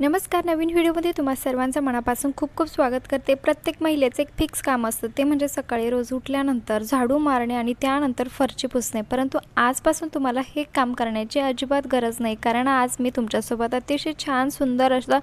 नमस्कार नवीन व्हिडिओमध्ये तुम्हा सर्वांचं मनापासून खूप खूप स्वागत करते. प्रत्येक महिलेचं एक फिक्स काम असतं. ते म्हणजे सकाळी रोज उठल्यानंतर झाडू मारणे आणि त्यानंतर फरची पुसणे. परंतु आजपासून तुम्हाला हे काम करण्याची अजिबात गरज नाही. कारण आज मी तुमच्यासोबत अतिशय छान सुंदर असं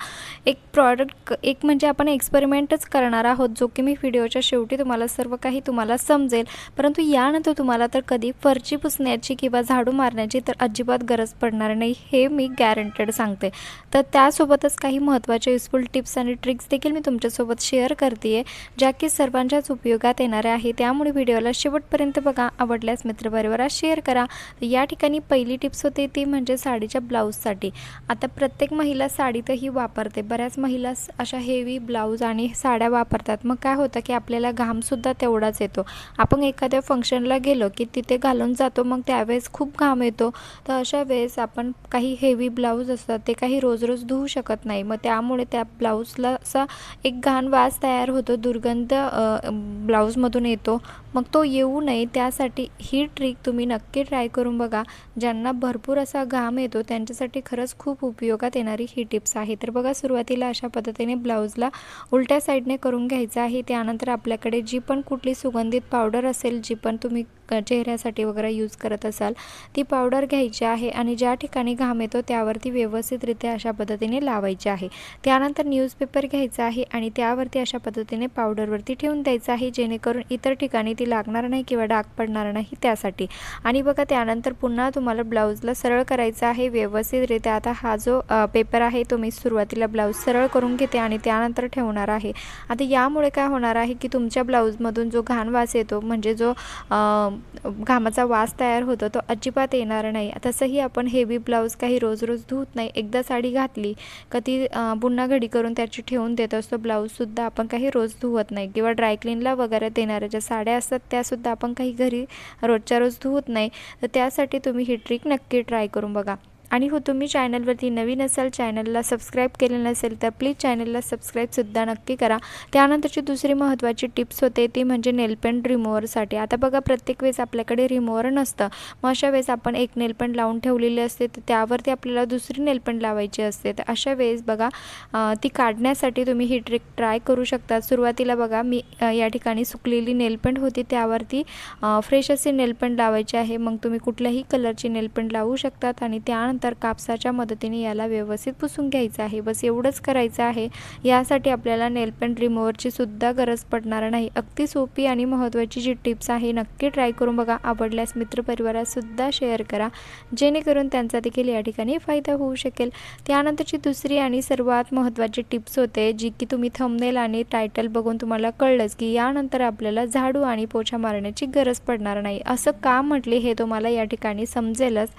एक प्रॉडक्ट एक म्हणजे आपण एक्सपेरिमेंटच करणार आहोत जो की मी व्हिडिओच्या शेवटी तुम्हाला सर्व काही तुम्हाला समजेल. परंतु यानंतर तुम्हाला तर कधी फरची पुसण्याची किंवा झाडू मारण्याची तर अजिबात गरज पडणार नाही हे मी गॅरंटेड सांगते. तर त्यासोबत सोबतच काही महत्त्वाच्या युजफुल टिप्स आणि ट्रिक्स देखील मी तुमच्यासोबत शेअर करते आहे ज्या की सर्वांच्याच उपयोगात येणाऱ्या आहे त्यामुळे व्हिडिओला शेवटपर्यंत बघा आवडल्यास मित्रपरिवारात शेअर करा. तर या ठिकाणी पहिली टिप्स होते ती म्हणजे साडीच्या ब्लाऊजसाठी आता प्रत्येक महिला साडीतही वापरते. बऱ्याच महिला अशा हेवी ब्लाऊज आणि साड्या वापरतात. मग काय होतं की आपल्याला घामसुद्धा तेवढाच येतो. आपण एखाद्या फंक्शनला गेलो की तिथे घालून जातो मग त्यावेळेस खूप घाम येतो. तर अशा वेळेस आपण काही हेवी ब्लाऊज असतात ते काही रोज रोज धुवू शकत नाही. मग त्यामुळे त्या ब्लाऊजला असा एक घाण वास तयार होतो दुर्गंध ब्लाऊजमधून येतो. मग तो येऊ नये त्यासाठी ही ट्रिक तुम्ही नक्की ट्राय करून बघा. ज्यांना भरपूर असा घाम येतो त्यांच्यासाठी खरंच खूप उपयोगात येणारी ही टिप्स आहे. तर बघा सुरुवातीला अशा पद्धतीने ब्लाऊजला उलट्या साईडने करून घ्यायचं आहे. त्यानंतर आपल्याकडे जी पण कुठली सुगंधित पावडर असेल जी पण तुम्ही चेहऱ्यासाठी वगैरे यूज करत असाल ती पावडर घ्यायची आहे आणि ज्या ठिकाणी घाम येतो त्यावरती व्यवस्थितरित्या अशा पद्धतीने लावायची आहे. त्यानंतर न्यूजपेपर घ्यायचा आहे आणि त्यावरती अशा पद्धतीने पावडरवरती ठेवून द्यायचं आहे जेणेकरून इतर ठिकाणी ती लागणार नाही किंवा डाग पडणार नाही त्यासाठी. आणि बघा त्यानंतर पुन्हा तुम्हाला ब्लाऊजला सरळ करायचं आहे व्यवस्थितरित्या आता हा जो पेपर आहे तो मी सुरुवातीला ब्लाऊज सरळ करून घेते आणि त्यानंतर ठेवणार आहे. आता यामुळे काय होणार आहे की तुमच्या ब्लाऊजमधून जो घाण वास येतो म्हणजे जो घामाचा वास तयार होतो तो अजिबात येणार नाही. तसंही आपण हेवी ब्लाऊज काही रोज रोज धुत नाही. एकदा साडी घातली का ती पुन्हा घडी करून त्याची ठेवून देत असतो. ब्लाऊजसुद्धा आपण काही रोज धुवत नाही. किंवा ड्रायक्लीनला वगैरे देणाऱ्या ज्या साड्या असतात त्यासुद्धा आपण काही घरी रोजच्या रोज धुवत नाही. तर त्यासाठी तुम्ही ही ट्रिक नक्की ट्राय करून बघा. आणि हो तुम्ही चॅनलवरती नवीन असाल चॅनलला सबस्क्राईब केले नसेल तर प्लीज चॅनलला सबस्क्राईबसुद्धा नक्की करा. त्यानंतरची दुसरी महत्त्वाची टिप्स होते ती म्हणजे नेलपेंट रिमूव्हरसाठी. आता बघा प्रत्येक वेळेस आपल्याकडे रिमूव्हर नसतं. मग अशा वेळेस आपण एक नेलपेंट लावून ठेवलेली असते तर त्यावरती आपल्याला दुसरी नेलपेंट लावायची असते. तर अशा वेळेस बघा ती काढण्यासाठी तुम्ही ही ट्रिक ट्राय करू शकता. सुरुवातीला बघा मी या ठिकाणी सुकलेली नेलपेंट होती त्यावरती फ्रेश असे नेलपेंट लावायचे आहे. मग तुम्ही कुठल्याही कलरची नेलपेंट लावू शकतात आणि त्यानंतर तर कापसाच्या मदतीने याला व्यवस्थित पुसून घ्यायचं आहे. बस एवढंच करायचं आहे. यासाठी आपल्याला नेलपेंट रिमूव्हरची सुद्धा गरज पडणार नाही. अगदी सोपी आणि महत्त्वाची जी टिप्स आहे नक्की ट्राय करून बघा. आवडल्यास मित्रपरिवारातसुद्धा शेअर करा. जेणेकरून त्यांचा देखील या ठिकाणी फायदा होऊ शकेल. त्यानंतरची दुसरी आणि सर्वात महत्त्वाची टिप्स होते जी की तुम्ही थंबनेल आणि टायटल बघून तुम्हाला कळलंच की यानंतर आपल्याला झाडू आणि पोछा मारण्याची गरज पडणार नाही. असं का म्हटले हे तुम्हाला या ठिकाणी समजेलच.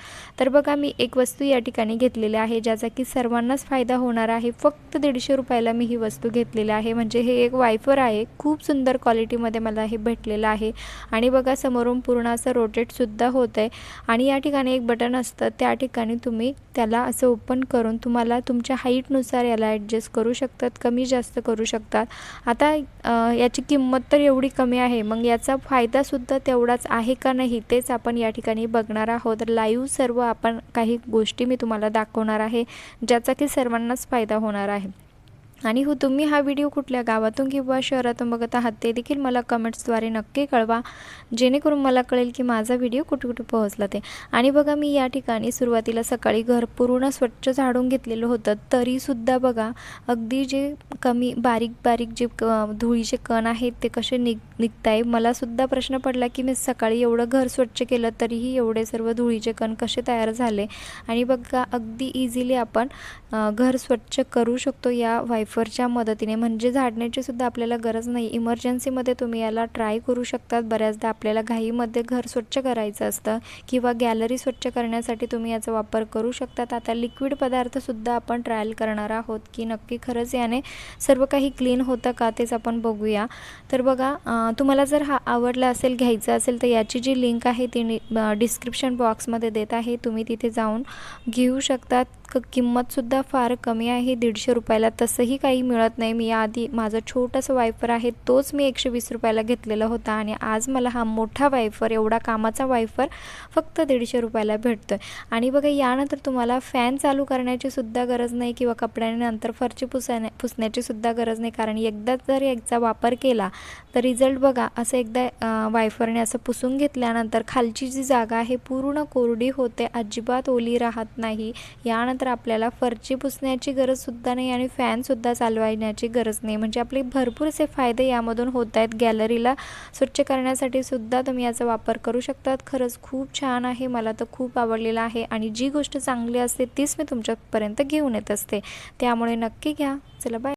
तर बघा मी एक वस्तू या ठिकाणी घेतलेल्या आहे ज्याचा की सर्वांनाच फायदा होणार आहे. फक्त दीडशे रुपयाला मी ही वस्तू घेतलेली आहे. म्हणजे हे एक वायफर आहे. खूप सुंदर क्वालिटीमध्ये मला हे भेटलेलं आहे. आणि बघा समोरून पूर्ण असं रोटेटसुद्धा होतं आहे आणि या ठिकाणी एक बटन असतं. त्या ठिकाणी तुम्ही त्याला असं ओपन करून तुम्हाला तुमच्या हाईटनुसार याला ॲडजस्ट करू शकतात. कमी जास्त करू शकतात. आता याची किंमत तर एवढी कमी आहे. मग याचा फायदासुद्धा तेवढाच आहे का नाही तेच आपण या ठिकाणी बघणार आहोत. लाईव्ह सर्व आपण काही गोष्टी मी तुम्हाला दाखवणार आहे ज्याचा की सर्वांनाच फायदा होणार आहे. आणि हो तुम्ही हा व्हिडिओ कुठल्या गावातून किंवा शहरातून बघत आहात ते देखील मला कमेंट्सद्वारे नक्की कळवा जेणेकरून मला कळेल की माझा व्हिडिओ कुठे कुठे पोहोचला ते. आणि बघा मी या ठिकाणी सुरुवातीला सकाळी घर पूर्ण स्वच्छ झाडून घेतलेलं होतं तरीसुद्धा बघा अगदी जे कमी बारीक बारीक जे क धुळीचे कण आहेत ते कसे निघ निघताय? मलासुद्धा प्रश्न पडला की मी सकाळी एवढं घर स्वच्छ केलं तरीही एवढे सर्व धुळीचे कण कसे तयार झाले? आणि बघा अगदी इझिली आपण घर स्वच्छ करू शकतो या वायफरच्या मदतीने. म्हणजे झाडण्याची सुद्धा आपल्याला गरज नाही. इमर्जन्सीमध्ये तुम्ही याला ट्राय करू शकतात. बऱ्याचदा आपल्याला घाईमध्ये घर स्वच्छ करायचं असतं किंवा गॅलरी स्वच्छ करण्यासाठी तुम्ही याचा वापर करू शकतात. आता लिक्विड पदार्थसुद्धा आपण ट्रायल करणार आहोत की नक्की खरंच याने सर्व काही क्लीन होतं का तेच आपण बघूया. तर बघा तुम्हाला जर हा आवडला असेल घ्यायचा असेल तर याची जी लिंक आहे ती डिस्क्रिप्शन बॉक्समध्ये देत आहे. तुम्ही तिथे जाऊन घेऊ शकतात क किंमतसुद्धा फार कमी आहे दीडशे रुपयाला. तसंही काही मिळत नाही. मी आधी माझं छोटंसं वायफर आहे तोच मी एकशे वीस रुपयाला घेतलेला होता आणि आज मला हा मोठा वायफर एवढा कामाचा वायफर फक्त दीडशे रुपयाला भेटतो आहे आणि बघा यानंतर तुम्हाला फॅन चालू करण्याची सुद्धा गरज नाही किंवा कपड्याने नंतर फरची पुसण्या पुसण्याची सुद्धा गरज नाही. कारण एकदा जर याचा वापर केला तर रिझल्ट बघा असं एकदा वायफरने असं पुसून घेतल्यानंतर खालची जी जागा आहे पूर्ण कोरडी होते अजिबात ओली राहत नाही. यानंतर तर आपल्याला फरची पुसण्याची गरजसुद्धा नाही आणि फॅनसुद्धा चालवण्याची गरज नाही. म्हणजे आपले भरपूर असे फायदे यामधून होत आहेत. गॅलरीला स्वच्छ करण्यासाठी सुद्धा तुम्ही याचा वापर करू शकतात. खरंच खूप छान आहे. मला तर खूप आवडलेलं आहे आणि जी गोष्ट चांगली असते तीच मी तुमच्यापर्यंत घेऊन येत असते. त्यामुळे नक्की घ्या. चला बाय